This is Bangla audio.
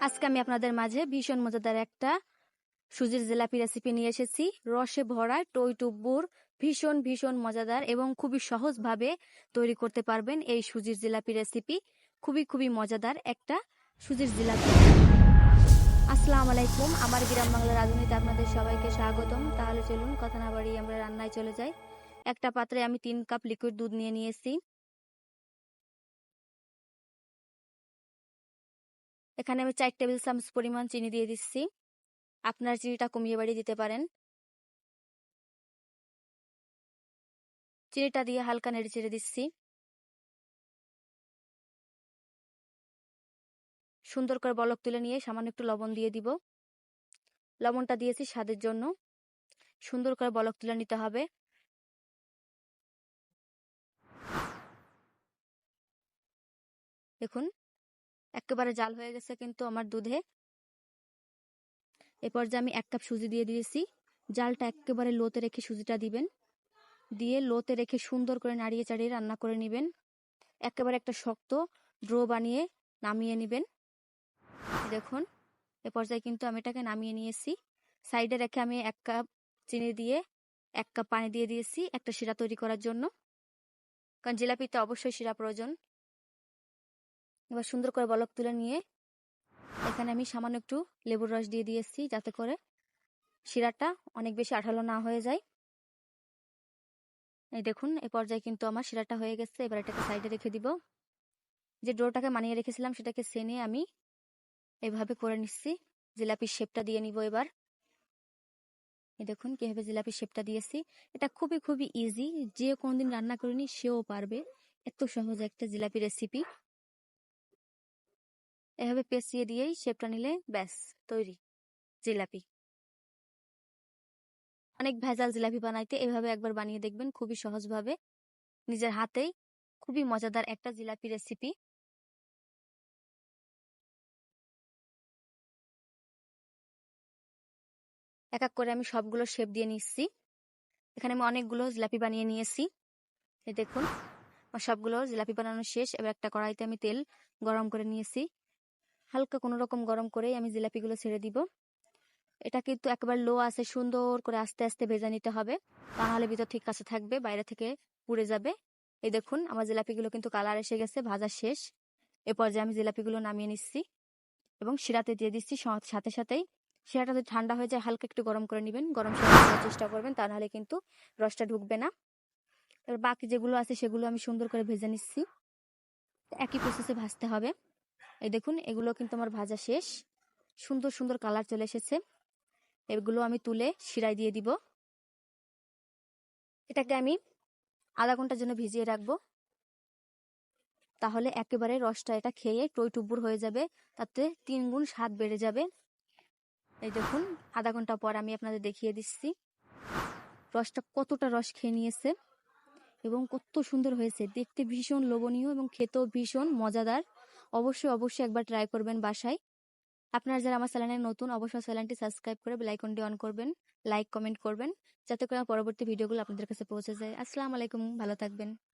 আজকে আমি আপনাদের মাঝে ভীষণ মজাদার একটা সুজির জিলাপি রেসিপি নিয়ে এসেছি। রসে ভরা টই টুব্বুর ভীষণ ভীষণ মজাদার এবং খুবই সহজভাবে তৈরি করতে পারবেন এই সুজির জিলাপি রেসিপি খুবই খুবই মজাদার একটা সুজির জিলাপি। আসসালামু আলাইকুম। আমার গ্রাম বাংলা রাজনীতিতে আপনাদের সবাইকে স্বাগতম। তাহলে চলুন, কথা না বাড়িয়ে আমরা রান্নায় চলে যাই। একটা পাত্রে আমি তিন কাপ লিকুইড দুধ নিয়ে নিয়েছি। এখানে আমি চার টেবিল চামচ পরিমাণ চিনি দিয়ে দিচ্ছি। আপনার চিনিটা কমিয়ে বাড়িয়ে দিতে পারেন। চিনিটা দিয়ে হালকা নেড়ে চেড়ে দিচ্ছি। সুন্দর করে বলক তুলে নিয়ে সামান্য একটু লবণ দিয়ে দিব। লবণটা দিয়েছি স্বাদের জন্য। সুন্দর করে বলক তুলে নিতে হবে। দেখুন একেবারে জাল হয়ে গেছে কিন্তু আমার দুধে। এরপর যে আমি এক কাপ সুজি দিয়ে দিয়েছি, জালটা একেবারে লোতে রেখে সুজিটা দিবেন। দিয়ে লোতে রেখে সুন্দর করে নাড়িয়ে চাড়িয়ে রান্না করে নেবেন। একেবারে একটা শক্ত ড্রো বানিয়ে নামিয়ে নেবেন। দেখুন, এ পর্যায়ে কিন্তু আমি এটাকে নামিয়ে নিয়েছি। সাইডে রেখে আমি এক কাপ চিনি দিয়ে, এক কাপ পানি দিয়ে দিয়েছি একটা শিরা তৈরি করার জন্য। কারণ জিলাপিতে অবশ্যই শিরা প্রয়োজন। এবার সুন্দর করে বলক তুলে নিয়ে এখানে আমি সামান্য একটু লেবুর রস দিয়ে দিয়েছি যাতে করে শিরাটা অনেক বেশি আঠালো না হয়ে যায়। এই দেখুন, এ পর্যায়ে কিন্তু আমার শিরাটা হয়ে গেছে। এবার এটাকে সাইডে রেখে দিব। যে ডোটাকে মানিয়ে রেখেছিলাম সেটাকে সেনে আমি এভাবে করে নিচ্ছি। জিলাপির শেপটা দিয়ে নিব এবার। এই দেখুন, কীভাবে জিলাপির শেপটা দিয়েছি। এটা খুবই খুবই ইজি যে কোনদিন রান্না করিনি, সেও পারবে। এত সহজ একটা জিলাপি রেসিপি এভাবে পেঁচিয়ে দিয়েই শেপটা নিলে ব্যাস, তৈরি। জিলাপি। অনেক ভেজাল জিলাপি বানাইতে এভাবে একবার বানিয়ে দেখবেন খুবই সহজভাবে। নিজের হাতেই খুবই মজাদার একটা জিলাপি রেসিপি। এক এক করে আমি সবগুলো শেপ দিয়ে নিচ্ছি। এখানে আমি অনেকগুলো জিলাপি বানিয়ে নিয়েছি। দেখুন সবগুলো জিলাপি বানানো শেষ। এবার একটা কড়াইতে আমি তেল গরম করে নিয়েছি। হালকা কোনো রকম গরম করেই আমি জিলাপিগুলো ছেড়ে দিব। এটা কিন্তু একেবারে লো আছে সুন্দর করে আস্তে আস্তে ভেজে নিতে হবে। তা নাহলে ভিতর ঠিক কাছে থাকবে, বাইরে থেকে পুড়ে যাবে। এই দেখুন, আমার জিলাপিগুলো কিন্তু কালার এসে গেছে, ভাজা শেষ। এ পর্যায়ে আমি জিলাপিগুলো নামিয়ে নিচ্ছি এবং শিরাতে দিয়ে দিচ্ছি সাথে সাথেই। শিরাটা যদি ঠান্ডা হয়ে যায়, হালকা একটু গরম করে নেবেন। গরম শিরা চেষ্টা করবেন, তা নাহলে কিন্তু রসটা ঢুকবে না। এবার বাকি যেগুলো আছে সেগুলো আমি সুন্দর করে ভেজে নিচ্ছি। একই প্রসেসে ভাজতে হবে। এই দেখুন, এগুলো কিন্তু আমার ভাজা শেষ। সুন্দর সুন্দর কালার চলে এসেছে। এগুলো আমি তুলে শিরায় দিয়ে দিব। এটাকে আমি আধা ঘণ্টার জন্য ভিজিয়ে রাখব। তাহলে একেবারে রসটা এটা খেয়ে টই টুব্বুর হয়ে যাবে। তাতে তিন গুণ স্বাদ বেড়ে যাবে। এই দেখুন, আধা ঘণ্টা পর আমি আপনাদের দেখিয়ে দিচ্ছি। রসটা কতটা রস খেয়ে নিয়েছে এবং কত সুন্দর হয়েছে। দেখতে ভীষণ লোভনীয় এবং খেতেও ভীষণ মজাদার। অবশ্যই অবশ্যই একবার ট্রাই করবেন বাসায়। আপনারা যারা আমার চ্যানেলে নতুন, অবশ্যই চ্যানেলটি সাবস্ক্রাইব করে বেলাইকনটি অন করবেন লাইক কমেন্ট করবেন, যাতে করে পরবর্তী ভিডিওগুলো আপনাদের কাছে পৌঁছে যায়। আসসালামু আলাইকুম, ভালো থাকবেন।